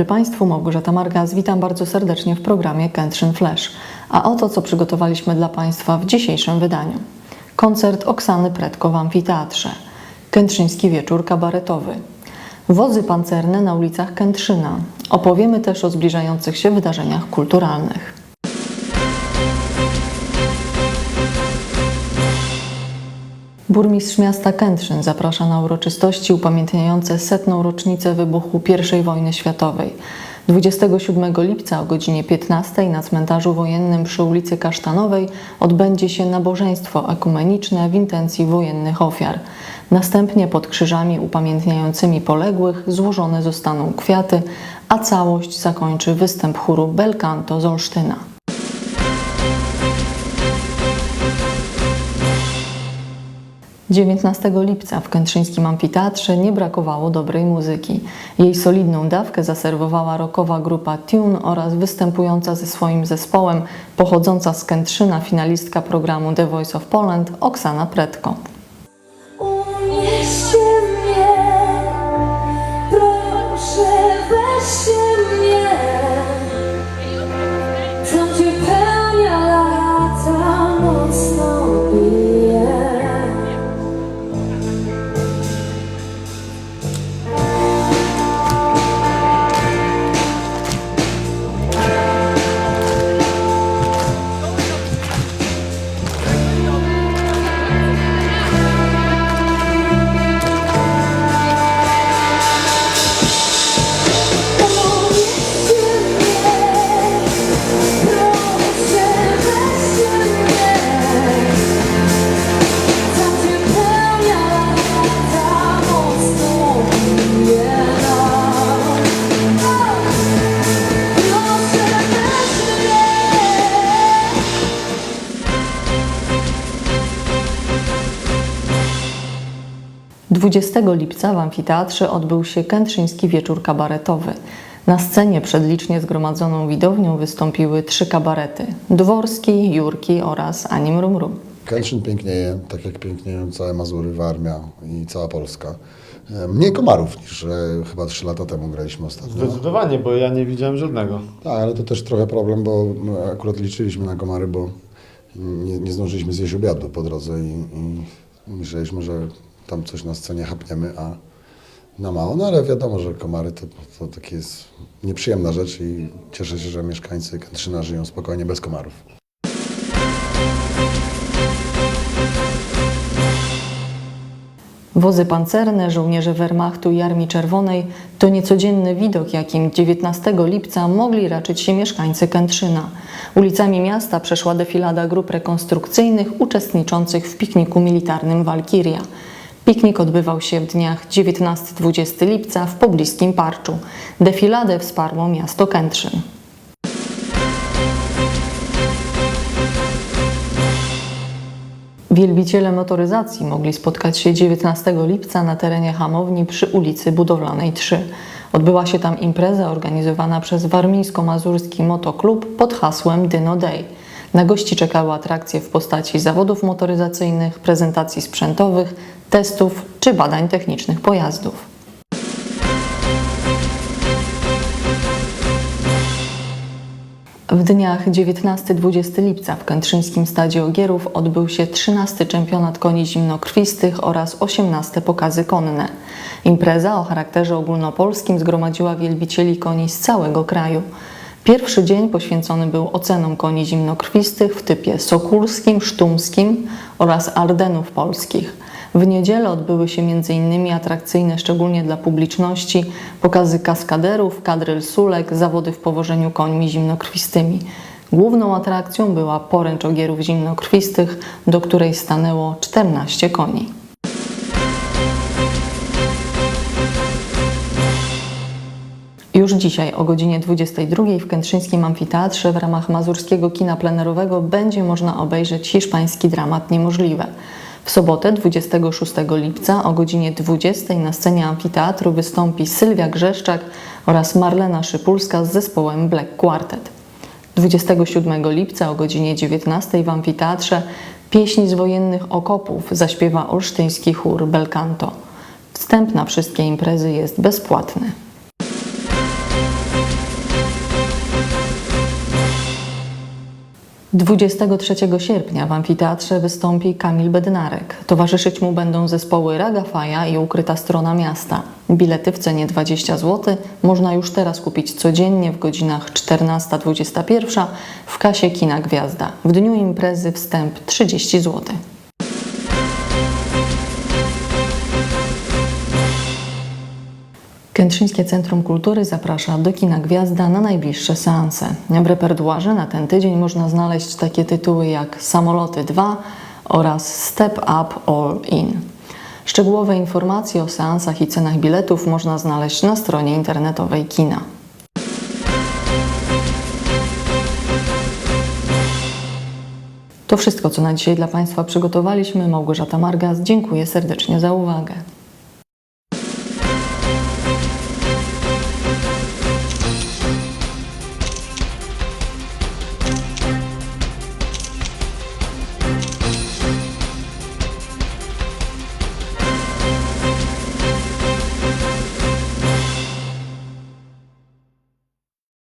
dobry Państwu, Małgorzata Margas. Witam bardzo serdecznie w programie Kętrzyn Flash. A oto, co przygotowaliśmy dla Państwa w dzisiejszym wydaniu. Koncert Oksany Pretko w Amfiteatrze. Kętrzyński wieczór kabaretowy. Wozy pancerne na ulicach Kętrzyna. Opowiemy też o zbliżających się wydarzeniach kulturalnych. Burmistrz miasta Kętrzyn zaprasza na uroczystości upamiętniające setną rocznicę wybuchu I wojny światowej. 27 lipca o godzinie 15 na cmentarzu wojennym przy ulicy Kasztanowej odbędzie się nabożeństwo ekumeniczne w intencji wojennych ofiar. Następnie pod krzyżami upamiętniającymi poległych złożone zostaną kwiaty, a całość zakończy występ chóru Belcanto z Olsztyna. Dziewiętnastego lipca w Kętrzyńskim Amfiteatrze nie brakowało dobrej muzyki. Jej solidną dawkę zaserwowała rockowa grupa Tune oraz występująca ze swoim zespołem, pochodząca z Kętrzyna finalistka programu The Voice of Poland Oksana Pretko. Mnie, proszę weźcie mnie, 20 lipca w Amfiteatrze odbył się Kętrzyński Wieczór Kabaretowy. Na scenie przed licznie zgromadzoną widownią wystąpiły trzy kabarety – Dworski, Jurki oraz Anim Rum Rum. Kętrzyn pięknieje, tak jak pięknieją całe Mazury, Warmia i cała Polska. E, Mniej komarów niż e, chyba trzy lata temu graliśmy ostatnio. Zdecydowanie, bo ja nie widziałem żadnego. Tak, ale to też trochę problem, bo akurat liczyliśmy na komary, bo nie, nie zdążyliśmy zjeść obiadu po drodze i, i myśleliśmy, że tam coś na scenie chapniemy, a na mało. No ale wiadomo, że komary to, to takie jest nieprzyjemna rzecz i cieszę się, że mieszkańcy Kętrzyna żyją spokojnie bez komarów. Wozy pancerne, żołnierze Wehrmachtu i Armii Czerwonej to niecodzienny widok, jakim 19 lipca mogli raczyć się mieszkańcy Kętrzyna. Ulicami miasta przeszła defilada grup rekonstrukcyjnych uczestniczących w pikniku militarnym Walkiria. Piknik odbywał się w dniach 19-20 lipca w pobliskim Parczu. Defiladę wsparło miasto Kętrzyn. Wielbiciele motoryzacji mogli spotkać się 19 lipca na terenie hamowni przy ulicy Budowlanej 3. Odbyła się tam impreza organizowana przez Warmińsko-Mazurski Motoklub pod hasłem Dyno Day. Na gości czekały atrakcje w postaci zawodów motoryzacyjnych, prezentacji sprzętowych, testów czy badań technicznych pojazdów. W dniach 19-20 lipca w Kętrzyńskim Stadzie Ogierów odbył się 13 czempionat koni zimnokrwistych oraz 18 pokazy konne. Impreza o charakterze ogólnopolskim zgromadziła wielbicieli koni z całego kraju. Pierwszy dzień poświęcony był ocenom koni zimnokrwistych w typie sokulskim, sztumskim oraz ardenów polskich. W niedzielę odbyły się m.in. atrakcyjne szczególnie dla publiczności pokazy kaskaderów, kadryl sulek, zawody w powożeniu końmi zimnokrwistymi. Główną atrakcją była poręcz ogierów zimnokrwistych, do której stanęło 14 koni. Już dzisiaj o godzinie 22 w Kętrzyńskim Amfiteatrze w ramach Mazurskiego Kina Plenerowego będzie można obejrzeć hiszpański dramat Niemożliwe. W sobotę 26 lipca o godzinie 20 na scenie amfiteatru wystąpi Sylwia Grzeszczak oraz Marlena Szypulska z zespołem Black Quartet. 27 lipca o godzinie 19 w amfiteatrze pieśni z wojennych okopów zaśpiewa olsztyński chór Belcanto. Wstęp na wszystkie imprezy jest bezpłatny. 23 sierpnia w amfiteatrze wystąpi Kamil Bednarek. Towarzyszyć mu będą zespoły Raga Faja i Ukryta Strona Miasta. Bilety w cenie 20 zł można już teraz kupić codziennie w godzinach 14-21 w kasie Kina Gwiazda. W dniu imprezy wstęp 30 zł. Kętrzyńskie Centrum Kultury zaprasza do kina Gwiazda na najbliższe seanse. W repertuarze na ten tydzień można znaleźć takie tytuły jak Samoloty 2 oraz Step Up All In. Szczegółowe informacje o seansach i cenach biletów można znaleźć na stronie internetowej kina. To wszystko, co na dzisiaj dla Państwa przygotowaliśmy. Małgorzata Margas, dziękuję serdecznie za uwagę.